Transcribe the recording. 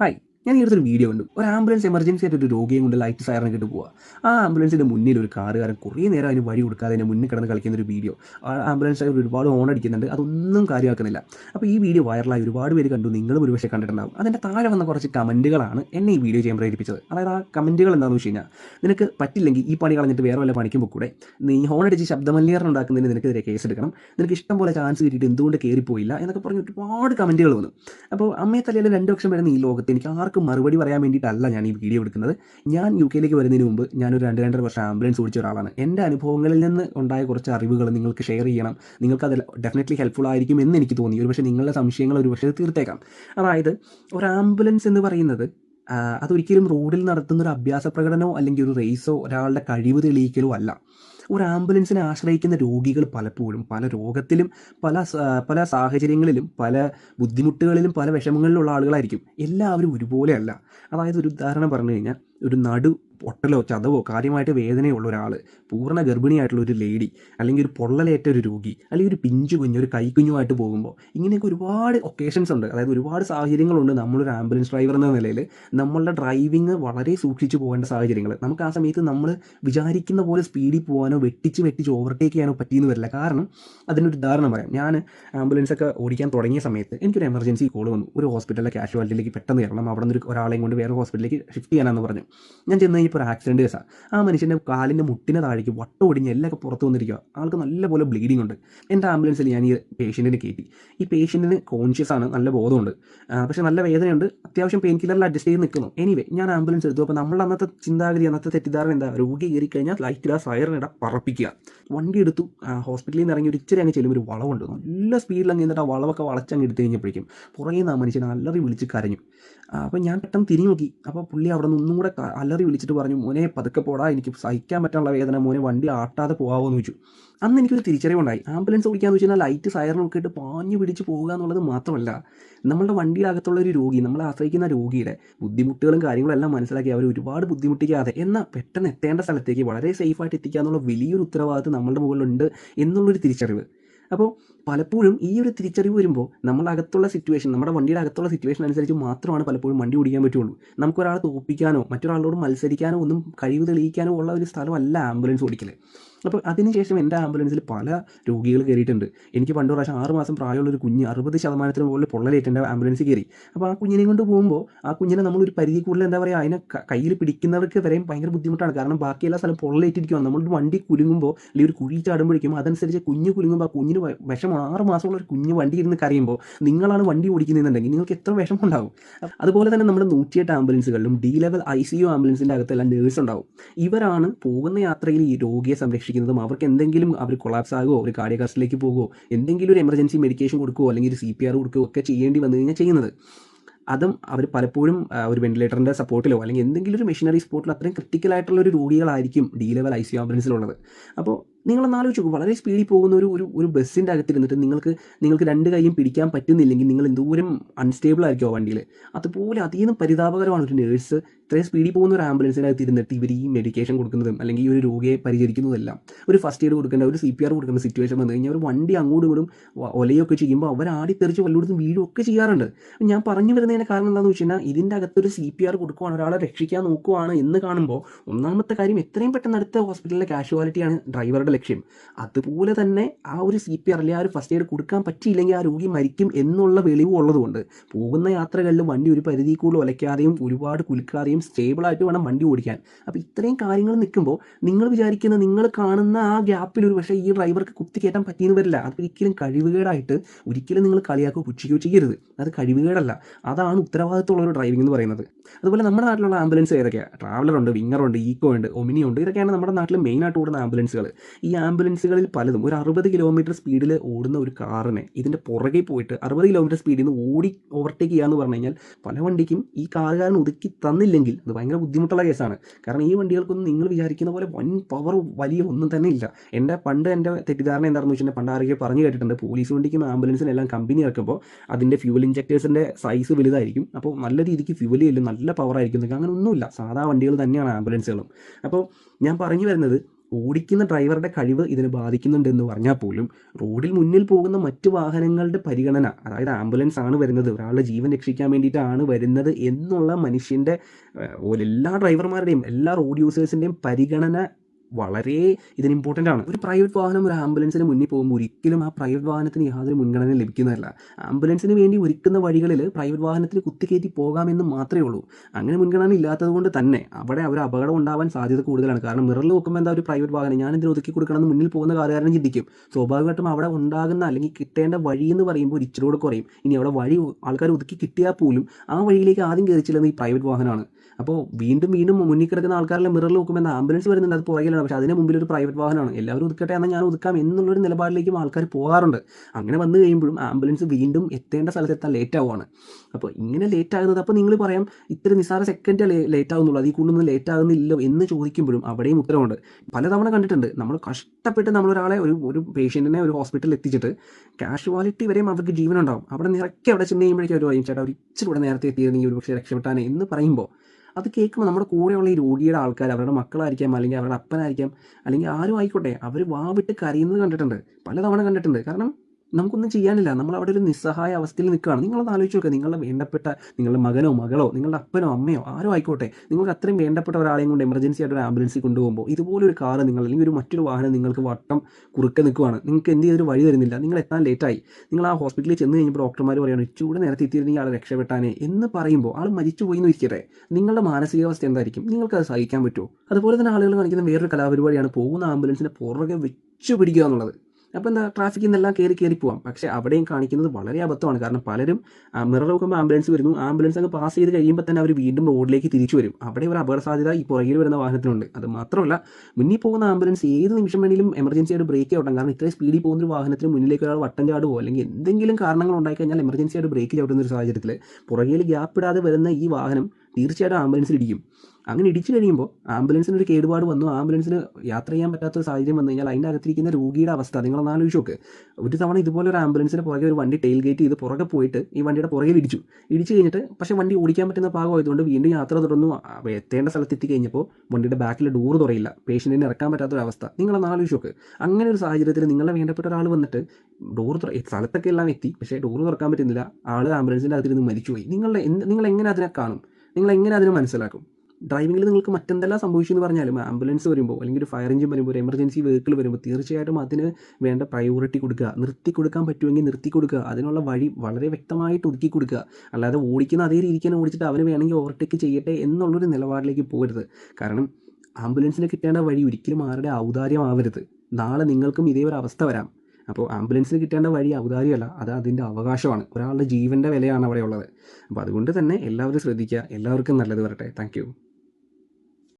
Hi ഞാൻ ഈ അടുത്തൊരു വീഡിയോ കണ്ടു. ഒരു ആംബുലൻസ് എമർജൻസി ആയിട്ട് ഒരു രോഗിയും കൊണ്ട് ലൈറ്റ് സൈറൻ കിട്ടു പോവുക ആ ആംബുലൻസിന്റെ മുന്നിൽ ഒരു കാറുകാരൻ കുറേ നേരം അതിന് വഴി കൊടുക്കാതെ അതിന്റെ മുന്നിൽ കിടന്ന് കളിക്കുന്ന ഒരു വീഡിയോ ആ ആംബുലൻസ് ഒരുപാട് ഓൺ അടിക്കുന്നുണ്ട്. അതൊന്നും കാര്യമാക്കുന്നില്ല. അപ്പോൾ ഈ വീഡിയോ വൈറലായി ഒരുപാട് പേര് കണ്ടു. നിങ്ങളും ഒരുപക്ഷെ കണ്ടിട്ടുണ്ടാവും. അതിന്റെ താഴെ വന്ന കുറച്ച് കമന്റുകളാണ് എന്നെ ഈ വീഡിയോ ചെയ്യാൻ പ്രേരിപ്പിച്ചത്. അതായത് ആ കമന്റുകൾ എന്താണെന്ന് വെച്ച് കഴിഞ്ഞാൽ നിനക്ക് പറ്റില്ലെങ്കിൽ ഈ പണി കളഞ്ഞിട്ട് വേറെ വല്ല പണിക്കും കൂടെ നീ ഹോൺ അടിച്ച് ശബ്ദമലിനീകരണം ഉണ്ടാക്കുന്നതിന് നിനക്കെതിരെ കേസ് എടുക്കണം. നിനക്ക് ഇഷ്ടം പോലെ ചാൻസ് കിട്ടിയിട്ട് എന്തുകൊണ്ട് കയറിപ്പോയില്ല എന്നൊക്കെ പറഞ്ഞ് ഒരുപാട് കമന്റുകൾ വന്നു. അപ്പോൾ അമ്മയെ തലയിൽ രണ്ട് വർഷം വരുന്ന ഈ ലോകത്ത് എനിക്ക് ആർക്കും മറുപടി പറയാൻ വേണ്ടിയിട്ടല്ല ഞാൻ ഈ വീഡിയോ എടുക്കുന്നത്. ഞാൻ യു കെയിലേക്ക് വരുന്നതിന് മുമ്പ് ഞാനൊരു രണ്ട് രണ്ടര വർഷം ആംബുലൻസ് ഓടിച്ച ഒരാളാണ്. എന്റെ അനുഭവങ്ങളിൽ നിന്ന് ഉണ്ടായ കുറച്ച് അറിവുകൾ നിങ്ങൾക്ക് ഷെയർ ചെയ്യണം. നിങ്ങൾക്ക് അത് ഡെഫിനറ്റ്ലി ഹെൽപ്ഫുൾ ആയിരിക്കും എന്ന് എനിക്ക് തോന്നി. ഒരുപക്ഷെ നിങ്ങളുടെ സംശയങ്ങൾ ഒരുപക്ഷെ തീർത്തേക്കാം. അതായത് ഒരു ആംബുലൻസ് എന്ന് പറയുന്നത് അതൊരിക്കലും റോഡിൽ നടത്തുന്ന ഒരു അഭ്യാസ പ്രകടനമോ അല്ലെങ്കിൽ ഒരു റേസോ ഒരാളുടെ കഴിവ് തെളിയിക്കലോ അല്ല. ഒരു ആംബുലൻസിനെ ആശ്രയിക്കുന്ന രോഗികൾ പലപ്പോഴും പല രോഗത്തിലും പല പല സാഹചര്യങ്ങളിലും പല ബുദ്ധിമുട്ടുകളിലും പല വിഷമങ്ങളിലുള്ള ആളുകളായിരിക്കും. എല്ലാവരും ഒരുപോലെയല്ല അതായത് ഒരു ഉദാഹരണം പറഞ്ഞു കഴിഞ്ഞാൽ ഒരു നടു പൊട്ടലോ ചതവോ കാര്യമായിട്ട് വേദനയുള്ള ഒരാൾ പൂർണ ഗർഭിണിയായിട്ടുള്ള ഒരു ലേഡി അല്ലെങ്കിൽ ഒരു പൊള്ളലേറ്റ ഒരു രോഗി അല്ലെങ്കിൽ ഒരു പിഞ്ചു കുഞ്ഞ് ഒരു കൈക്കുഞ്ഞുമായിട്ട് പോകുമ്പോൾ ഇങ്ങനെയൊക്കെ ഒരുപാട് ഒക്കേഷൻസ് ഉണ്ട്. അതായത് ഒരുപാട് സാഹചര്യങ്ങളുണ്ട് നമ്മളൊരു ആംബുലൻസ് ഡ്രൈവർ എന്ന നിലയിൽ. നമ്മളുടെ ഡ്രൈവിങ് വളരെ സൂക്ഷിച്ചു പോകേണ്ട സാഹചര്യങ്ങൾ. നമുക്ക് ആ സമയത്ത് നമ്മൾ വിചാരിക്കുന്ന പോലെ സ്പീഡിൽ പോകാനോ വെട്ടിച്ച് വെട്ടിച്ച് ഓവർടേക്ക് ചെയ്യാനോ പറ്റിയെന്ന് വരില്ല. കാരണം അതിനൊരു ഉദാഹരണം പറയാം. ഞാൻ ആംബുലൻസ് ഒക്കെ ഓടിക്കാൻ തുടങ്ങിയ സമയത്ത് എനിക്കൊരു എമർജൻസി കോൾ വന്നു. ഒരു ഹോസ്പിറ്റലിലെ കാഷ്വാലിറ്റിയിലേക്ക് പെട്ടെന്ന് കയറണം. അവിടെ നിന്ന് ഒരു ഒരാളെയും കൊണ്ട് വേറെ ഹോസ്പിറ്റലിലേക്ക് ഷിഫ്റ്റ് ചെയ്യാനാണെന്ന് പറഞ്ഞു. ഞാൻ ചെന്ന് കഴിഞ്ഞപ്പോൾ ഒരു ആക്സിഡന്റ് കേസാണ് ആ. മനുഷ്യന്റെ കാലിന്റെ മുട്ടിന് താഴേക്ക് വട്ടം ഒടിഞ്ഞ് എല്ലൊക്കെ പുറത്ത് വന്നിരിക്കുക ആൾക്ക് നല്ലപോലെ ബ്ലീഡിംഗ് ഉണ്ട്. എന്റെ ആംബുലൻസിൽ ഞാൻ ഈ പേഷ്യന്റിനെ കയറ്റി. ഈ പേഷ്യന്റിന് കോൺഷ്യസ് ആണ് നല്ല ബോധമുണ്ട്. പക്ഷേ നല്ല വേദനയുണ്ട്. അത്യാവശ്യം പെയിൻ കില്ലറിൽ അഡ്ജസ്റ്റ് ചെയ്ത് നിൽക്കുന്നു എനിവേ ഞാൻ ആംബുലൻസ് എടുത്തു. അപ്പോൾ നമ്മൾ അന്നത്തെ ചിന്താഗതി അന്നത്തെ തെറ്റിദ്ധാരണ എന്താ? രോഗി കയറി കഴിഞ്ഞാൽ ലൈറ്റ് ഗ്ലാസ് സയറിൻ ഇടാ പറപ്പിക്കുക. വണ്ടി എടുത്തു ഹോസ്പിറ്റലിൽ നിന്ന് ഇറങ്ങി ഒരു ഇച്ചിരി അങ്ങ് ചെല്ലുമ്പോൾ ഒരു വളവുണ്ട്. നല്ല സ്പീഡിൽ അങ്ങ് എന്നിട്ട് ആ വളവൊക്കെ വളച്ചങ്ങ് എടുത്ത് കഴിഞ്ഞപ്പോഴേക്കും പുറകെ നിന്ന് ആ മനുഷ്യൻ അല്ലറി വിളിച്ച് കരഞ്ഞു. അപ്പോൾ ഞാൻ പെട്ടെന്ന് തിരിഞ്ഞു നോക്കി. അപ്പോൾ പുള്ളി അവിടെ നിന്ന് ഒന്നും കൂടെ അലറി വിളിച്ചിട്ട് പറഞ്ഞു മോനെ പതുക്കെ പോടാ എനിക്ക് സഹിക്കാൻ പറ്റാനുള്ള വേദന മോനെ വണ്ടി ആട്ടാതെ പോകാമോ എന്ന് ചോദിച്ചു. അന്ന് എനിക്കൊരു തിരിച്ചറിവുണ്ടായി. ആംബുലൻസ് വിളിക്കാന്ന് വെച്ച് കഴിഞ്ഞാൽ ലൈറ്റ് സൈറനൊക്കെ ഇട്ട് പാഞ്ഞു പിടിച്ച് പോകുക എന്നുള്ളത് മാത്രമല്ല നമ്മളുടെ വണ്ടിയിലകത്തുള്ള ഒരു രോഗി നമ്മളെ ആശ്രയിക്കുന്ന രോഗിയുടെ ബുദ്ധിമുട്ടുകളും കാര്യങ്ങളും എല്ലാം മനസ്സിലാക്കി അവർ ഒരുപാട് ബുദ്ധിമുട്ടിക്കാതെ എന്നാൽ പെട്ടെന്ന് എത്തേണ്ട സ്ഥലത്തേക്ക് വളരെ സേഫായിട്ട് എത്തിക്കുക എന്നുള്ള വലിയൊരു ഉത്തരവാദിത്വം നമ്മളുടെ മുകളിലുണ്ട് എന്നുള്ളൊരു തിരിച്ചറിവ്. അപ്പോൾ പലപ്പോഴും ഈ ഒരു തിരിച്ചറിവ് വരുമ്പോൾ നമ്മുടെ അകത്തുള്ള സിറ്റുവേഷൻ നമ്മുടെ വണ്ടിയുടെ അകത്തുള്ള സിറ്റുവേഷൻ അനുസരിച്ച് മാത്രമാണ് പലപ്പോഴും വണ്ടി ഓടിക്കാൻ പറ്റുള്ളൂ. നമുക്കൊരാളെ തോപ്പിക്കാനോ മറ്റൊരാളോട് മത്സരിക്കാനോ ഒന്നും കഴിവ് തെളിയിക്കാനോ ഉള്ള ഒരു സ്ഥലമല്ല ആംബുലൻസ് ഓടിക്കൽ അപ്പോൾ അതിനുശേഷം എന്റെ ആംബുലൻസിൽ പല രോഗികൾ കയറിയിട്ടുണ്ട്. എനിക്ക് പണ്ട് പ്രാവശ്യം ആറ് മാസം പ്രായമുള്ള ഒരു കുഞ്ഞ് അറുപത് ശതമാനത്തിന് മുകളിൽ പൊള്ളലേറ്റ് എന്റെ ആംബുലൻസ് കയറി. അപ്പോൾ ആ കുഞ്ഞിനെ കൊണ്ട് പോകുമ്പോൾ ആ കുഞ്ഞിനെ നമ്മൾ ഒരു പരിധി കൂടുതൽ എന്താ പറയുക അതിനെ കയ്യിൽ പിടിക്കുന്നവർക്ക് വരെയും ഭയങ്കര ബുദ്ധിമുട്ടാണ്. കാരണം ബാക്കി എല്ലാ സ്ഥലം പൊള്ളലേറ്റിരിക്കുകയാണ് നമ്മളൊരു വണ്ടി കുലുങ്ങുമ്പോൾ അല്ലെങ്കിൽ ഒരു കുഴി ചാടുമ്പോഴേക്കും അതനുസരിച്ച് കുഞ്ഞ് കുലുങ്ങുമ്പോൾ ആ കുഞ്ഞിന് വ- വിഷമമാണ് ആറ് മാസമുള്ള ഒരു കുഞ്ഞ് വണ്ടി ഇരുന്ന് കരയുമ്പോൾ നിങ്ങളാണ് വണ്ടി ഓടിക്കുന്നതെന്നുണ്ടെങ്കിൽ നിങ്ങൾക്ക് എത്ര വിഷമം ഉണ്ടാവും. അതുപോലെ തന്നെ നമ്മുടെ നൂറ്റിയെട്ട് ആംബുലൻസുകളിലും D level I C U ആംബുലൻസിന്റെ അകത്തെല്ലാം നേഴ്സ് ഉണ്ടാവും. ഇവരാണ് പോകുന്ന യാത്രയിൽ ഈ രോഗിയെ സംരക്ഷിക്കുന്നതും അവർക്ക് എന്തെങ്കിലും അവർ കൊളാപ്സ് ആകുമോ ഒരു കാർഡിയകാസ്റ്റിലേക്ക് പോകുമോ എന്തെങ്കിലും ഒരു എമർജൻസി മെഡിക്കേഷൻ കൊടുക്കുമോ അല്ലെങ്കിൽ ഒരു സി പി ആർ കൊടുക്കുകയോ ഒക്കെ ചെയ്യേണ്ടി വന്നു കഴിഞ്ഞാൽ ചെയ്യുന്നത്. അതും അവർ പലപ്പോഴും ഒരു വെന്റിലേറ്ററിന്റെ സപ്പോർട്ടിലോ അല്ലെങ്കിൽ എന്തെങ്കിലും ഒരു മെഷീനറി സപ്പോർട്ടിലോ അത്രയും ക്രിട്ടിക്കൽ ആയിട്ടുള്ള ഒരു രോഗികളായിരിക്കും ഡി ലെവൽ ഐ സി ആംബുലൻസിലുള്ളത്. അപ്പോൾ നിങ്ങളൊന്ന് ആലോചിച്ച് വളരെ സ്പീഡിൽ പോകുന്ന ഒരു ഒരു ഒരു ബസ്സിന്റെ അകത്തിരുന്നിട്ട് നിങ്ങൾക്ക് നിങ്ങൾക്ക് രണ്ട് കൈയും പിടിക്കാൻ പറ്റുന്നില്ലെങ്കിൽ നിങ്ങൾ എന്തോരം അൺസ്റ്റേബിൾ ആയിരിക്കും ആ വണ്ടിയിൽ അതുപോലെ അതീനം പരിതാപകരമാണ് ഒരു നേഴ്സ് ഇത്രയും സ്പീഡിൽ പോകുന്ന ഒരു ആംബുലൻസിന്റെ അകത്ത് ഇരുന്നിട്ട് ഇവർ ഈ മെഡിക്കേഷൻ കൊടുക്കുന്നതും അല്ലെങ്കിൽ ഈ ഒരു രോഗിയെ പരിചരിക്കുന്നതെല്ലാം. ഒരു ഫസ്റ്റ് എയ്ഡ് കൊടുക്കേണ്ട ഒരു സി പി ആർ കൊടുക്കേണ്ട സിറ്റുവേഷൻ വന്നു കഴിഞ്ഞാൽ ഒരു വണ്ടി അങ്ങോട്ടും ഇങ്ങോട്ടും ഒലയൊക്കെ ചെയ്യുമ്പോൾ അവർ ആടി തെറിച്ച് വല്ലയിടത്തും വീഴുമൊക്കെ ചെയ്യാറുണ്ട്. ഞാൻ പറഞ്ഞു വരുന്നതിന്റെ കാരണം എന്താണെന്ന് വെച്ച് കഴിഞ്ഞാൽ ഇതിന്റെ അകത്തൊരു സി പി ആർ കൊടുക്കുവാണ് ഒരാളെ രക്ഷിക്കാൻ നോക്കുവാണ് എന്ന് കാണുമ്പോൾ ഒന്നാമത്തെ കാര്യം എത്രയും പെട്ടെന്ന് അടുത്ത ഹോസ്പിറ്റലിലെ കാഷ്വാലിറ്റിയാണ് ഡ്രൈവറുടെ ലക്ഷ്യം. അതുപോലെ തന്നെ ആ ഒരു സി പി ആർ അല്ലെങ്കിൽ ആ ഒരു ഫസ്റ്റ് എയ്ഡ് കൊടുക്കാൻ പറ്റിയില്ലെങ്കിൽ ആ രോഗി മരിക്കും എന്നുള്ള വെളിവും ഉള്ളതുകൊണ്ട് പോകുന്ന യാത്രകളിൽ വണ്ടി ഒരു പരിധി കൂടുതൽ ഒലയ്ക്കാതെയും ഒരുപാട് കുലുക്കാതെയും സ്റ്റേബിളായിട്ട് വേണം വണ്ടി ഓടിക്കാൻ. അപ്പോൾ ഇത്രയും കാര്യങ്ങൾ നിൽക്കുമ്പോൾ നിങ്ങൾ വിചാരിക്കുന്ന നിങ്ങൾ കാണുന്ന ആ ഗ്യാപ്പിൽ ഒരു പക്ഷേ ഈ ഡ്രൈവർക്ക് കുത്തിക്കയറ്റാൻ പറ്റിയെന്ന് വരില്ല. അത് ഒരിക്കലും കഴിവുകേടായിട്ട് ഒരിക്കലും നിങ്ങൾ കളിയാക്കുക പുച്ഛിക്കുക ചെയ്യരുത്. അത് കഴിവുകേടല്ല. അതാണ് ഉത്തരവാദിത്തമുള്ള ഒരു ഡ്രൈവിംഗ് എന്ന് പറയുന്നത്. അതുപോലെ നമ്മുടെ നാട്ടിലുള്ള ആംബുലൻസ് ഏതൊക്കെയാണ് ട്രാവലർ ഉണ്ട് വിങ്ങർ ഉണ്ട് ഈക്കോ ഉണ്ട് ഒമിനി ഉണ്ട്. ഇതൊക്കെയാണ് നമ്മുടെ നാട്ടിൽ മെയിനായിട്ട് ഓടുന്ന ആംബുലൻസുകൾ. ഈ ആംബുലൻസുകളിൽ പലതും ഒരു അറുപത് കിലോമീറ്റർ സ്പീഡിൽ ഓടുന്ന ഒരു കാറിനെ ഇതിന്റെ പുറകെ പോയിട്ട് അറുപത് കിലോമീറ്റർ സ്പീഡിൽ നിന്ന് ഓടി ഓവർടേക്ക് ചെയ്യാന്ന് പറഞ്ഞു കഴിഞ്ഞാൽ പല വണ്ടിക്കും ഈ കാറുകാരൻ ഒതുക്കി തന്നില്ലെങ്കിൽ അത് ഭയങ്കര ബുദ്ധിമുട്ടുള്ള കേസാണ്. കാരണം ഈ വണ്ടികൾക്കൊന്നും നിങ്ങൾ വിചാരിക്കുന്ന പോലെ വൻ പവർ വലിയ ഒന്നും തന്നെ ഇല്ല. എന്റെ പണ്ട് എന്റെ തെറ്റിദ്ധാരണ എന്താണെന്ന് വെച്ചിട്ടുണ്ടെങ്കിൽ പണ്ട് ആരൊക്കെ പറഞ്ഞു കേട്ടിട്ടുണ്ട് പോലീസ് വണ്ടിക്കും ആംബുലൻസിനെല്ലാം കമ്പനി ഇറക്കുമ്പോൾ അതിന്റെ ഫ്യൂൽ ഇഞ്ചക്ടേഴ്സിന്റെ സൈസ് വലുതായിരിക്കും. അപ്പോൾ നല്ല രീതിക്ക് ഫ്യൂൽ ചെല്ലും നല്ല പവർ ആയിരിക്കും എന്നൊക്കെ. അങ്ങനെ ഒന്നുമില്ല. സാധാ വണ്ടികൾ തന്നെയാണ് ആംബുലൻസുകളും. അപ്പോൾ ഞാൻ പറഞ്ഞു വരുന്നത് ഓടിക്കുന്ന ഡ്രൈവറുടെ കഴിവ് ഇതിന് ബാധിക്കുന്നുണ്ട് എന്ന് പറഞ്ഞാൽ പോലും റോഡിൽ മുന്നിൽ പോകുന്ന മറ്റു വാഹനങ്ങളുടെ പരിഗണന അതായത് ആംബുലൻസ് ആണ് വരുന്നത് ഒരാളുടെ ജീവൻ രക്ഷിക്കാൻ വേണ്ടിയിട്ടാണ് വരുന്നത് എന്നുള്ള മനുഷ്യന്റെ എല്ലാ ഡ്രൈവർമാരുടെയും എല്ലാ റോഡ് യൂസേഴ്സിന്റെയും പരിഗണന വളരെ ഇതിന് ഇമ്പോർട്ടന്റ് ആണ്. ഒരു പ്രൈവറ്റ് വാഹനം ഒരു ആംബുലൻസിന് മുന്നിൽ പോകുമ്പോൾ ഒരിക്കലും ആ പ്രൈവറ്റ് വാഹനത്തിന് യാതൊരു മുൻഗണന ലഭിക്കുന്നതല്ല. ആംബുലൻസിന് വേണ്ടി ഒരുക്കുന്ന വഴികളിൽ പ്രൈവറ്റ് വാഹനത്തിന് കുത്തിക്കയറ്റി പോകാമെന്ന് മാത്രമേ ഉള്ളൂ. അങ്ങനെ മുൻഗണന ഇല്ലാത്തതുകൊണ്ട് തന്നെ അവിടെ ഒരു അപകടം ഉണ്ടാവാൻ സാധ്യത കൂടുതലാണ്. കാരണം മിററിൽ നോക്കുമ്പോൾ എന്താ ഒരു പ്രൈവറ്റ് വാഹനം? ഞാൻ ഇതിന് ഒതുക്കി കൊടുക്കണമെന്ന് മുന്നിൽ പോകുന്ന കാര്യം ചിന്തിക്കും. സ്വാഭാവികമായിട്ടും അവിടെ ഉണ്ടാകുന്ന അല്ലെങ്കിൽ കിട്ടേണ്ട വഴി എന്ന് പറയുമ്പോൾ ഒരു ഇച്ചിരി കുറയും. ഇനി അവിടെ വഴി ആൾക്കാർ ഒതുക്കി കിട്ടിയാൽ പോലും ആ വഴിയിലേക്ക് ആദ്യം കയറിച്ചില്ലെന്ന് ഈ പ്രൈവറ്റ് വാഹനമാണ്. അപ്പോൾ വീണ്ടും വീണ്ടും മുന്നിൽ കിടക്കുന്ന ആൾക്കാരെല്ലാം മിററിൽ നോക്കുമ്പോൾ എന്താ ആംബുലൻസ് വരുന്നുണ്ട് അത് പുറകിലാണ്. പക്ഷേ അതിന് മുമ്പിൽ ഒരു പ്രൈവറ്റ് വാഹനമാണ്. എല്ലാവരും ഒതുക്കട്ടെ എന്നാൽ ഞാൻ ഒതുക്കാം എന്നുള്ളൊരു നിലപാടിലേക്കും ആൾക്കാർ പോകാറുണ്ട്. അങ്ങനെ വന്നു കഴിയുമ്പോഴും ആംബുലൻസ് വീണ്ടും എത്തേണ്ട സ്ഥലത്ത് എത്താൻ ലേറ്റ് ആവുകയാണ് അപ്പോൾ ഇങ്ങനെ ലേറ്റ് ആകുന്നത് അപ്പോൾ നിങ്ങൾ പറയാം ഇത്ര നിസാര സെക്കൻഡ് ലേറ്റ് ആകുന്നുള്ളൂ അതിൽ കൂടുതലൊന്നും ലേറ്റ് ആകുന്നില്ലോ എന്ന് ചോദിക്കുമ്പോഴും അവിടെയും ഉത്തരവുണ്ട്. പലതവണ കണ്ടിട്ടുണ്ട് നമ്മൾ കഷ്ടപ്പെട്ട് നമ്മളൊരാളെ ഒരു ഒരു പേഷ്യന്റിനെ ഒരു ഹോസ്പിറ്റലിൽ എത്തിച്ചിട്ട് കാഷ്വാലിറ്റി വരെയും അവർക്ക് ജീവനുണ്ടാവും. അവിടെ നിറയ്ക്ക് അവിടെ ചെന്ന് കഴിയുമ്പോഴേക്കും അവർ പറയും ചേട്ടാ ഒരു ഇച്ചിരി കൂടെ നേരത്തെ എത്തിയിരുന്നെങ്കിൽ ഒരു പക്ഷേ രക്ഷപ്പെട്ടാനെ എന്ന് പറയുമ്പോൾ അത് കേൾക്കുമ്പോൾ നമ്മുടെ കൂടെയുള്ള ഈ രോഗിയുടെ ആൾക്കാർ അവരുടെ മക്കളായിരിക്കാം അല്ലെങ്കിൽ അവരുടെ അപ്പനായിരിക്കാം അല്ലെങ്കിൽ ആരും ആയിക്കോട്ടെ അവർ വാവിട്ട് കരയുന്നത് കണ്ടിട്ടുണ്ട്. പലതവണ കണ്ടിട്ടുണ്ട്. കാരണം നമുക്കൊന്നും ചെയ്യാനില്ല. നമ്മൾ അവിടെ ഒരു നിസ്സഹായ അവസ്ഥയിൽ നിൽക്കുകയാണ്. നിങ്ങളൊന്ന് ആലോചിച്ച് നോക്കുക നിങ്ങളുടെ വേണ്ടപ്പെട്ട നിങ്ങളുടെ മകനോ മകളോ നിങ്ങളുടെ അപ്പനോ അമ്മയോ ആരോ ആയിക്കോട്ടെ നിങ്ങൾക്ക് അത്രയും വേണ്ടപ്പെട്ട ഒരാളെയും കൊണ്ട് എമർജൻസി ആയിട്ട് ഒരു ആംബുലൻസിൽ കൊണ്ടുപോകുമ്പോൾ ഇതുപോലൊരു കാർ നിങ്ങൾ അല്ലെങ്കിൽ ഒരു മറ്റൊരു വാഹനം നിങ്ങൾക്ക് വട്ടം കുറുക്കെ നിൽക്കുവാണ് നിങ്ങൾക്ക് എന്ത് ചെയ്തൊരു വഴി തരുന്നില്ല. നിങ്ങൾ എത്താൻ ലേറ്റായി നിങ്ങൾ ആ ഹോസ്പിറ്റലിൽ ചെന്ന് കഴിഞ്ഞപ്പോൾ ഡോക്ടർമാർ പറയുകയാണ് ഇച്ചൂടെ നേരത്തെ എത്തിയിരുന്നെങ്കിൽ ആളെ രക്ഷപ്പെട്ടാനേ എന്ന് പറയുമ്പോൾ ആൾ മരിച്ചു പോയി എന്ന് ഇരിക്കട്ടെ. നിങ്ങളുടെ മാനസികാവസ്ഥ എന്തായിരിക്കും? നിങ്ങൾക്ക് അത് സഹിക്കാൻ പറ്റുമോ? അതുപോലെ തന്നെ ആളുകൾ കാണിക്കുന്ന വേറൊരു കലാപരിപാടിയാണ് പോകുന്ന ആംബുലൻസിനെ പുറകെ വെച്ചു പിടിക്കുക എന്നുള്ളത്. അപ്പോൾ എന്താ ട്രാഫിക്കിൽ നിന്നെല്ലാം കയറി കയറി പോവാം. പക്ഷേ അവിടെയും കാണിക്കുന്നത് വളരെ അബദ്ധമാണ്. കാരണം പലരും മിറർ നോക്കുമ്പോൾ ആംബുലൻസ് വരുന്നു. ആംബുലൻസ് അങ്ങ് പാസ് ചെയ്ത് കഴിയുമ്പോൾ തന്നെ അവർ വീണ്ടും റോഡിലേക്ക് തിരിച്ചു വരും. അവിടെ ഒരു അപകട സാധ്യത ഈ പുറകിൽ വരുന്ന വാഹനത്തിനുണ്ട്. അത് മാത്രമല്ല മുന്നിൽ പോകുന്ന ആംബുലൻസ് ഏത് നിമിഷം വേണമെങ്കിലും എമർജൻസി ആയിട്ട് ബ്രേക്ക് ചവിട്ടാം കാരണം ഇത്രയും സ്പീഡിൽ പോകുന്ന ഒരു വാഹനത്തിന് മുന്നിലേക്ക് ഒരാൾ വട്ടം ചാടുവോ അല്ലെങ്കിൽ എന്തെങ്കിലും കാരണങ്ങൾ ഉണ്ടായിക്കഴിഞ്ഞാൽ എമർജൻസി ആയിട്ട് ബ്രേക്ക് ചവിട്ടുന്ന ഒരു സാഹചര്യത്തിൽ പുറകിൽ ഗ്യാപ്പ് ഇടാതെ വരുന്ന ഈ വാഹനം തീർച്ചയായിട്ടും ആംബുലൻസിൽ ഇടിക്കും. അങ്ങനെ ഇടിച്ചു കഴിയുമ്പോൾ ആംബുലൻസിന് ഒരു കേടുപാട് വന്നു. ആംബുലൻസിന് യാത്ര ചെയ്യാൻ പറ്റാത്ത ഒരു സാഹചര്യം വന്നു കഴിഞ്ഞാൽ അതിന്റെ അകത്തിരിക്കുന്ന രോഗിയുടെ അവസ്ഥ നിങ്ങളൊന്ന് ആലോചിച്ച് ഒരു തവണ ഇതുപോലെ ഒരു ആംബുലൻസിന് പുറകെ ഒരു വണ്ടി ടെയിൽ ഗേറ്റ് ചെയ്ത് പുറകെ പോയിട്ട് ഈ വണ്ടിയുടെ പുറകിൽ ഇടിച്ചു. ഇടിച്ചു കഴിഞ്ഞിട്ട് പക്ഷേ വണ്ടി ഓടിക്കാൻ പറ്റുന്ന ഭാഗമായതുകൊണ്ട് വീണ്ടും യാത്ര തുടർന്നു. എത്തേണ്ട സ്ഥലത്ത് എത്തി കഴിഞ്ഞപ്പോൾ വണ്ടിയുടെ ബാക്കിൽ ഡോർ തുറയില്ല. പേഷ്യന്റിന് ഇറക്കാൻ പറ്റാത്തൊരു അവസ്ഥ. നിങ്ങളൊന്ന് ആലോചിച്ച് നോക്ക്. അങ്ങനെ ഒരു സാഹചര്യത്തിൽ നിങ്ങളെ വേണ്ടപ്പെട്ട ഒരാൾ വന്നിട്ട് ഡോർ തുറ സ്ഥലത്തൊക്കെ എല്ലാം എത്തി. പക്ഷേ ഡോർ തുറക്കാൻ പറ്റുന്നില്ല. ആൾ ആംബുലൻസിന്റെ അകത്തിരുന്ന് മരിച്ചുപോയി. നിങ്ങളുടെ നിങ്ങൾ എങ്ങനെ അതിനെ കാണും? നിങ്ങൾ എങ്ങനെ അതിനെ മനസ്സിലാക്കും? ഡ്രൈവിങ്ങിൽ നിങ്ങൾക്ക് മറ്റെന്തെല്ലാം സംഭവിച്ചു എന്ന് പറഞ്ഞാലും ആംബുലൻസ് വരുമ്പോൾ അല്ലെങ്കിൽ ഒരു ഫയർ എഞ്ചിൻ വരുമ്പോൾ ഒരു എമർജൻസി വെഹിക്കിൾ വരുമ്പോൾ തീർച്ചയായിട്ടും അതിന് വേണ്ട പ്രയോറിറ്റി കൊടുക്കുക. നിർത്തി കൊടുക്കാൻ പറ്റുമെങ്കിൽ നിർത്തി കൊടുക്കുക. അതിനുള്ള വഴി വളരെ വ്യക്തമായിട്ട് ഒതുക്കി കൊടുക്കുക. അല്ലാതെ ഓടിക്കുന്ന അതേ രീതിക്ക് തന്നെ ഓടിച്ചിട്ട് അവന് വേണമെങ്കിൽ ഓവർടേക്ക് ചെയ്യട്ടെ എന്നുള്ളൊരു നിലപാടിലേക്ക് പോകരുത്. കാരണം ആംബുലൻസിന് കിട്ടേണ്ട വഴി ഒരിക്കലും ആരുടെ ഔദാര്യമാവരുത് നാളെ നിങ്ങൾക്കും ഇതേ ഒരു അവസ്ഥ വരാം. അപ്പോൾ ആംബുലൻസിന് കിട്ടേണ്ട വഴി ഔദാര്യമല്ല അത് അതിന്റെ അവകാശമാണ്. ഒരാളുടെ ജീവന്റെ വിലയാണ് അവിടെ ഉള്ളത്. അപ്പോൾ അതുകൊണ്ട് തന്നെ എല്ലാവരും ശ്രദ്ധിക്കുക. എല്ലാവർക്കും നല്ലത് വരട്ടെ. താങ്ക്